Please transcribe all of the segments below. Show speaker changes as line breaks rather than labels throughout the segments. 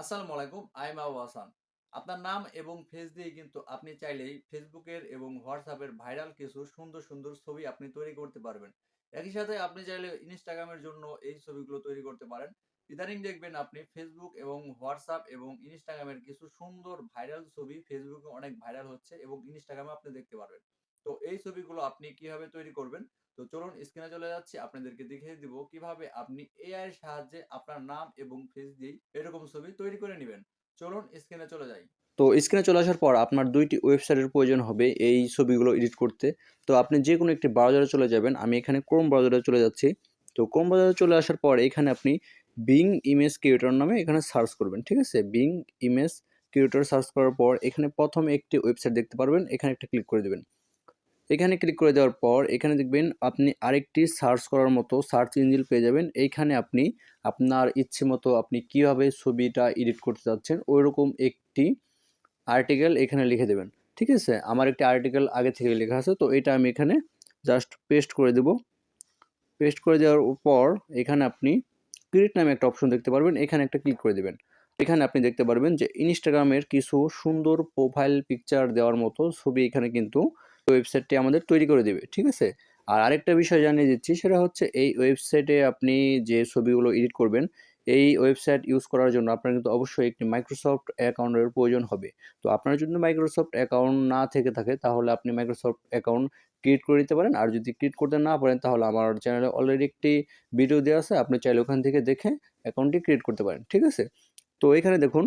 আসসালামু আলাইকুম আই আবু হাসান আপনার নাম এবং ফেস দিয়ে কিন্তু আপনি চাইলেই ফেসবুকের এবং হোয়াটসঅ্যাপের ভাইরাল কিছু সুন্দর সুন্দর ছবি আপনি তৈরি করতে পারবেন। একই সাথে আপনি চাইলে ইনস্টাগ্রামের জন্য এই ছবিগুলো তৈরি করতে পারেন। ইদানিং দেখবেন আপনি ফেসবুক এবং হোয়াটসঅ্যাপ এবং ইনস্টাগ্রামের কিছু সুন্দর ভাইরাল ছবি ফেসবুকে অনেক ভাইরাল হচ্ছে এবং ইনস্টাগ্রামে আপনি দেখতে পারবেন। তো এই ছবিগুলো আপনি কীভাবে তৈরি করবেন? তো চলুন স্ক্রিনে চলে যাচ্ছি, আপনাদেরকে দেখিয়ে দিব কীভাবে আপনি এআই এর সাহায্যে আপনার নাম এবং ফেস দিয়ে এরকম ছবি তৈরি করে নেবেন। চলুন স্ক্রিনে চলে যাই।
তো স্ক্রিনে চলে আসার পর আপনার দুইটি ওয়েবসাইটের প্রয়োজন হবে এই ছবিগুলো এডিট করতে। তো আপনি যে কোনো একটি ব্রাউজারে চলে যাবেন, আমি এখানে ক্রোম ব্রাউজারে চলে যাচ্ছি। তো ক্রোম ব্রাউজারে চলে আসার পর এখানে আপনি বিং ইমেজ ক্রিয়েটর নামে এখানে সার্চ করবেন, ঠিক আছে? বিং ইমেজ ক্রিয়েটর সার্চ করার পর এখানে প্রথম একটি ওয়েবসাইট দেখতে পারবেন, এখানে একটা ক্লিক করে দেবেন। এখানে ক্লিক করে দেওয়ার পর এখানে দেখবেন আপনি আরেকটি সার্চ করার মতো সার্চ ইঞ্জিন পেয়ে যাবেন। এইখানে আপনি আপনার ইচ্ছে মতো আপনি কীভাবে ছবিটা এডিট করতে চাচ্ছেন ওইরকম একটি আর্টিকেল এখানে লিখে দেবেন। ঠিক আছে? আমার একটি আর্টিকেল আগে থেকে লেখা আছে, তো এটা আমি এখানে জাস্ট পেস্ট করে দেব। পেস্ট করে দেওয়ার পর এখানে আপনি ক্রিয়েট নামে একটা অপশন দেখতে পারবেন, এখানে একটা ক্লিক করে দেবেন। এখানে আপনি দেখতে পারবেন যে ইনস্টাগ্রামের কিছু সুন্দর প্রোফাইল পিকচার দেওয়ার মতো ছবি এখানে কিন্তু ওয়েবসাইটটি আমাদের তৈরি করে দেবে, ঠিক আছে? আর আরেকটা বিষয় জানিয়ে দিচ্ছি, সেটা হচ্ছে এই ওয়েবসাইটে আপনি যে ছবিগুলো এডিট করবেন, এই ওয়েবসাইট ইউজ করার জন্য আপনার কিন্তু অবশ্যই একটি মাইক্রোসফট অ্যাকাউন্টের প্রয়োজন হবে। তো আপনার যদি মাইক্রোসফট অ্যাকাউন্ট না থেকে থাকে, তাহলে আপনি মাইক্রোসফট অ্যাকাউন্ট ক্রিয়েট করে দিতে পারেন। আর যদি ক্রিয়েট করতে না পারেন, তাহলে আমার চ্যানেলে অলরেডি একটি ভিডিও দেওয়া আছে, আপনি চাইলে ওখান থেকে দেখে অ্যাকাউন্টটি ক্রিয়েট করতে পারেন, ঠিক আছে? তো এখানে দেখুন,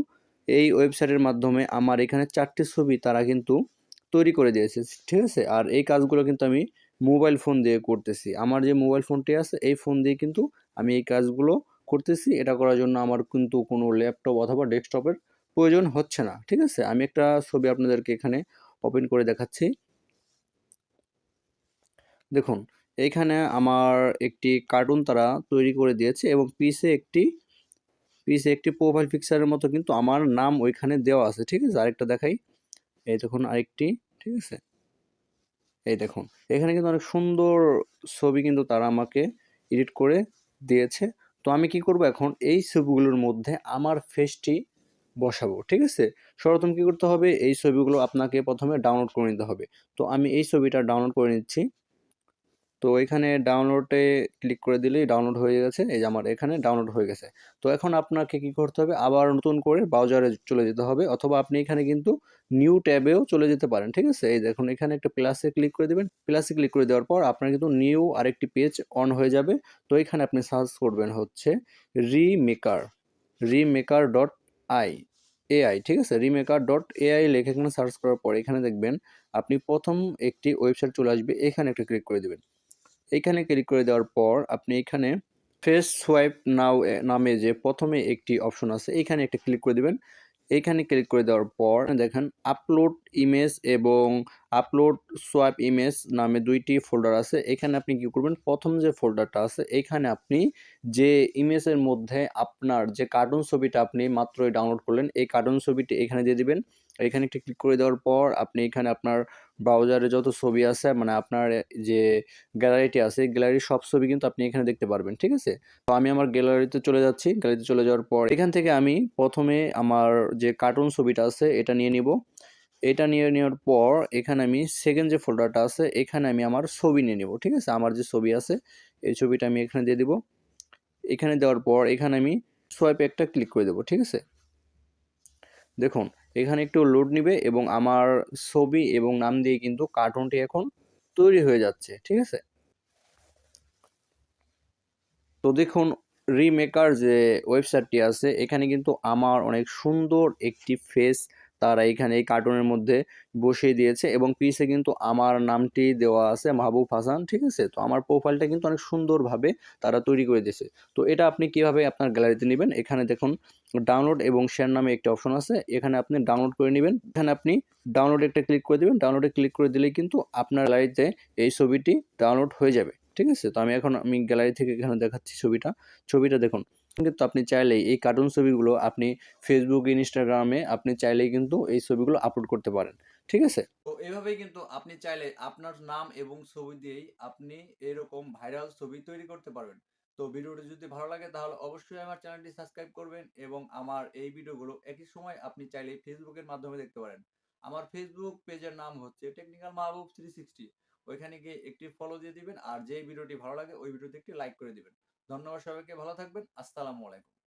এই ওয়েবসাইটের মাধ্যমে আমার এখানে চারটি ছবি, তারা কিন্তু তৈরি করে দিয়েছে, ঠিক আছে? আর এই কাজগুলো কিন্তু আমি মোবাইল ফোন দিয়ে করতেছি। আমার যে মোবাইল ফোনটি আছে, এই ফোন দিয়ে কিন্তু আমি এই কাজগুলো করতেছি। এটা করার জন্য আমার কিন্তু কোনো ল্যাপটপ অথবা ডেস্কটপের প্রয়োজন হচ্ছে না, ঠিক আছে? আমি একটা ছবি আপনাদেরকে এখানে ওপেন করে দেখাচ্ছি। দেখুন এইখানে আমার একটি কার্টুন তারা তৈরি করে দিয়েছে এবং পিসে একটি পিসে একটি প্রোফাইল পিকচারের মতো কিন্তু আমার নাম ওইখানে দেওয়া আছে, ঠিক আছে? আরেকটা দেখাই। এই দেখুন, আরেকটি ঠিক আছে? এই দেখুন, এখানে কিন্তু অনেক সুন্দর ছবি কিন্তু তারা আমাকে এডিট করে দিয়েছে। তো আমি কি করব এখন? এই ছবিগুলোর মধ্যে আমার ফেসটি বসাবো, ঠিক আছে? সর্বপ্রথম কী করতে হবে? এই ছবিগুলো আপনাকে প্রথমে ডাউনলোড করে নিতে হবে। তো আমি এই ছবিটা ডাউনলোড করে নিচ্ছি। তো এখানে ডাউনলোডে ক্লিক করে দিলেই ডাউনলোড হয়ে গেছে। এই যে আমার এখানে ডাউনলোড হয়ে গেছে। তো এখন আপনাকে কি করতে হবে? আবার নতুন করে ব্রাউজারে চলে যেতে হবে অথবা আপনি এখানে কিন্তু নিউ ট্যাবেও চলে যেতে পারেন, ঠিক আছে? এই দেখুন, এখানে একটা প্লাসে ক্লিক করে দেবেন। প্লাসে ক্লিক করে দেওয়ার পর আপনার কিন্তু নিউ আরেকটি পেজ অন হয়ে যাবে। তো এখানে আপনি সার্চ করবেন হচ্ছে remaker remaker dot I AI ঠিক আছে? রিমেকার ডট এআই লেখে এখানে সার্চ করার পর এখানে দেখবেন, আপনি প্রথম একটি ওয়েবসাইট চলে আসবে। এখানে একটা ক্লিক করে দেবেন। এখানে ক্লিক করে দেওয়ার পর আপনি এখানে ফেস সোয়াইপ নাও নামে যে প্রথমে একটি অপশন আছে, এখানে একটা ক্লিক করে দেবেন। এইখানে ক্লিক করে দেওয়ার পর দেখেন আপলোড ইমেজ এবং আপলোড সোয়াইপ ইমেজ নামে দুইটি ফোল্ডার আছে। এখানে আপনি কি করবেন? প্রথম যে ফোল্ডারটা আছে, এখানে আপনি যে ইমেজের মধ্যে আপনার যে কার্টুন ছবিটা আপনি মাত্রই ডাউনলোড করলেন, এই কার্টুন ছবিটি এখানে দিয়ে দিবেন। এখানে একটি ক্লিক করে দেওয়ার পর আপনি এখানে আপনার ব্রাউজারে যত ছবি আছে মানে আপনার যে গ্যালারিটি আছে গ্যালারির সব ছবি কিন্তু আপনি এখানে দেখতে পারবেন, ঠিক আছে? তো আমি আমার গ্যালারিতে চলে যাচ্ছি গ্যালারিতে চলে যাওয়ার পর এখান থেকে আমি প্রথমে আমার যে কার্টুন ছবিটা আছে, এটা নিয়ে নিব। এটা নিয়ে নেওয়ার পর এখানে আমি সেকেন্ড যে ফোল্ডারটা আছে, এখানে আমি আমার ছবি নিয়ে নিব, ঠিক আছে? আমার যে ছবি আছে, এই ছবিটা আমি এখানে দিয়ে দিব। এখানে দেওয়ার পর এখানে আমি সোয়াইপে একটা ক্লিক করে দেবো, ঠিক আছে? দেখুন, এখানে একটু লোড নিবে এবং আমার ছবি এবং নাম দিয়ে কিন্তু কার্টুনটি এখন তৈরি হয়ে যাচ্ছে, ঠিক আছে? তো দেখুন রিমেকার যে ওয়েবসাইটটি আছে, এখানে কিন্তু আমার অনেক সুন্দর একটি ফেস তারা এখানে এই কার্টুনের মধ্যে বসিয়ে দিয়েছে এবং পিসে কিন্তু আমার নামটি দেওয়া আছে মাহবুব হাসান, ঠিক আছে? তো আমার প্রোফাইলটা কিন্তু অনেক সুন্দরভাবে তারা তৈরি করে দিয়েছে। তো এটা আপনি কীভাবে আপনার গ্যালারিতে নেবেন? এখানে দেখুন ডাউনলোড এবং শেয়ার নামে একটি অপশন আছে। এখানে আপনি ডাউনলোড করে নেবেন। এখানে আপনি ডাউনলোড একটা ক্লিক করে দেবেন। ডাউনলোডে ক্লিক করে দিলেই কিন্তু আপনার গ্যালারিতে এই ছবিটি ডাউনলোড হয়ে যাবে। ঠিক আছে? তো আমি এখন, আমি গ্যালারি থেকে এখানে দেখাচ্ছি ছবিটা। ছবিটা দেখুন কিন্তু আপনি চাইলেই এই কার্টুন ছবিগুলো আপনি ফেসবুক ইনস্টাগ্রামে আপনি চাইলেই কিন্তু এই ছবিগুলো আপলোড করতে পারেন। ঠিক আছে?
তো এভাবেই কিন্তু আপনি চাইলে আপনার নাম এবং ছবি দিয়েই আপনি এরকম ভাইরাল ছবি তৈরি করতে পারবেন। তো ভিডিওটি যদি ভালো লাগে তাহলে অবশ্যই আমার চ্যানেলটি সাবস্ক্রাইব করবেন এবং আমার এই ভিডিওগুলো একই সময় আপনি চাইলে ফেসবুকের মাধ্যমে দেখতে পারেন। আমার ফেসবুক পেজের নাম হচ্ছে টেকনিক্যাল মাহবুব থ্রি সিক্সটি ওইখানে গিয়ে একটি ফলো দিয়ে দিবেন। আর যে ভিডিওটি ভালো লাগে, ওই ভিডিওতে একটি লাইক করে দিবেন। ধন্যবাদ সবাইকে, ভালো থাকবেন। আসসালামু আলাইকুম।